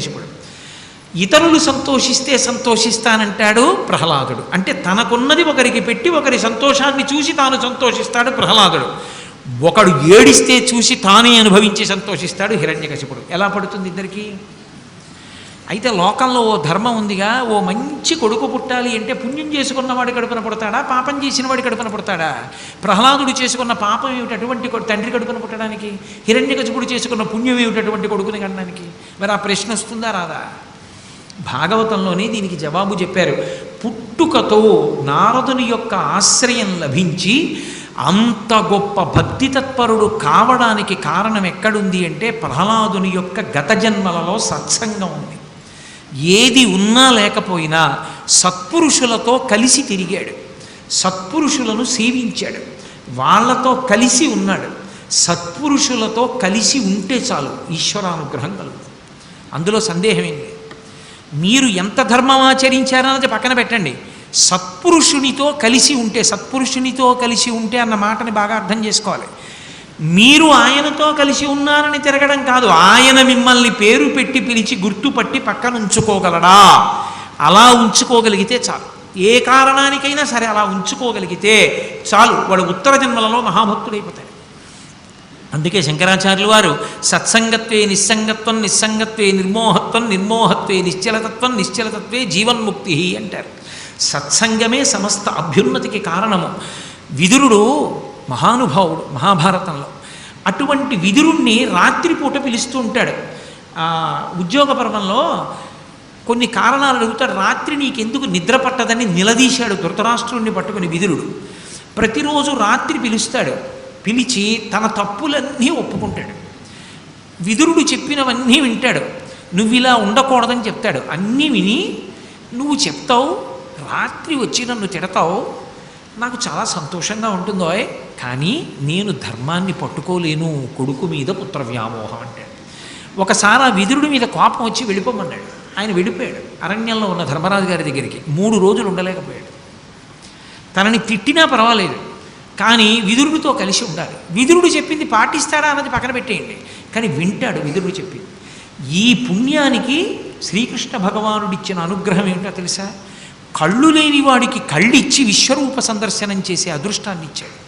హిరణ్యకశిపుడు ఇతరులు సంతోషిస్తే సంతోషిస్తానంటాడు ప్రహ్లాదుడు. అంటే తనకున్నది ఒకరికి పెట్టి ఒకరి సంతోషాన్ని చూసి తాను సంతోషిస్తాడు ప్రహ్లాదుడు. ఒకడు ఏడిస్తే చూసి తానే అనుభవించి సంతోషిస్తాడు హిరణ్యకశిపుడు. ఎలా పడుతుంది ఇద్దరికీ? అయితే లోకంలో ఓ ధర్మం ఉందిగా ఓ మంచి కొడుకు పుట్టాలి అంటే పుణ్యం చేసుకున్నవాడి కడుపున పుడతాడా? పాపం చేసిన వాడి కడుపున పుడతాడా? ప్రహ్లాదుడు చేసుకున్న పాపం ఏమిటి? అటువంటి తండ్రి కడుపున పుట్టడానికి హిరణ్యకశిపుడు చేసుకున్న పుణ్యం ఏమిటి అటువంటి కొడుకుని కనడానికి? మరి ఆ ప్రశ్న వస్తుందా రాదా? భాగవతంలోనే దీనికి జవాబు చెప్పారు. పుట్టుకతో నారదుని యొక్క ఆశ్రయం లభించి అంత గొప్ప భక్తి తత్పరుడు కావడానికి కారణం ఎక్కడుంది అంటే ప్రహ్లాదుని యొక్క గత జన్మలలో సత్సంగం ఉంది. ఏది ఉన్నా లేకపోయినా సత్పురుషులతో కలిసి తిరిగాడు. సత్పురుషులను సేవించాడు. వాళ్ళతో కలిసి ఉన్నాడు. సత్పురుషులతో కలిసి ఉంటే చాలు ఈశ్వరానుగ్రహం కలుగుతుంది. అందులో సందేహమేంటి మీరు ఎంత ధర్మం ఆచరించారన్నది పక్కన పెట్టండి. సత్పురుషునితో కలిసి ఉంటే సత్పురుషునితో కలిసి ఉంటే అన్న మాటని బాగా అర్థం చేసుకోవాలి. మీరు ఆయనతో కలిసి ఉన్నారని తిరగడం కాదు. ఆయన మిమ్మల్ని పేరు పెట్టి పిలిచి గుర్తుపట్టి పక్కన ఉంచుకోగలడా? అలా ఉంచుకోగలిగితే చాలు. ఏ కారణానికైనా సరే అలా ఉంచుకోగలిగితే చాలు. వాడు ఉత్తర జన్మలలో మహాభక్తుడైపోతాడు. అందుకే శంకరాచార్యులు వారు సత్సంగత్వే నిస్సంగత్వం నిస్సంగత్వే నిర్మోహత్వం నిర్మోహత్వే నిశ్చలతత్వం నిశ్చలతత్వే జీవన్ముక్తి అంటారు. సత్సంగమే సమస్త అభ్యున్నతికి కారణము. విదురుడు మహానుభావుడు మహాభారతంలో. అటువంటి విదురుణ్ణి రాత్రిపూట పిలుస్తూ ఉంటాడు. ఉద్యోగ పర్వంలో కొన్ని కారణాలు అడుగుతాడు. రాత్రి నీకెందుకు నిద్ర పట్టదని నిలదీశాడు ధృతరాష్ట్రుణ్ణి పట్టుకుని విదురుడు. ప్రతిరోజు రాత్రి పిలుస్తాడు. పిలిచి తన తప్పులన్నీ ఒప్పుకుంటాడు. విదురుడు చెప్పినవన్నీ వింటాడు. నువ్వు ఇలా ఉండకూడదని చెప్తాడు. అన్నీ విని నువ్వు చెప్తావు రాత్రి వచ్చి నన్ను తిడతావు నాకు చాలా సంతోషంగా ఉంటుందో కానీ నేను ధర్మాన్ని పట్టుకోలేను కొడుకు మీద పుత్ర వ్యామోహం అంటాడు. ఒకసారి ఆ విదురుడి మీద కోపం వచ్చి వెళ్ళిపోమన్నాడు. ఆయన వెళ్ళిపోయాడు. అరణ్యంలో ఉన్న ధర్మరాజు గారి దగ్గరికి మూడు రోజులు ఉండలేకపోయాడు. తనని తిట్టినా పర్వాలేదు కానీ విదురుడితో కలిసి ఉండాలి. విదురుడు చెప్పింది పాటిస్తాడా అన్నది పక్కన పెట్టేయండి. కానీ వింటాడు విదురుడు చెప్పింది. ఈ పుణ్యానికి శ్రీకృష్ణ భగవానుడిచ్చిన అనుగ్రహం ఏమిటో తెలుసా? కళ్ళు లేని వాడికి కళ్ళిచ్చి విశ్వరూప సందర్శనం చేసే అదృష్టాన్ని ఇచ్చాడు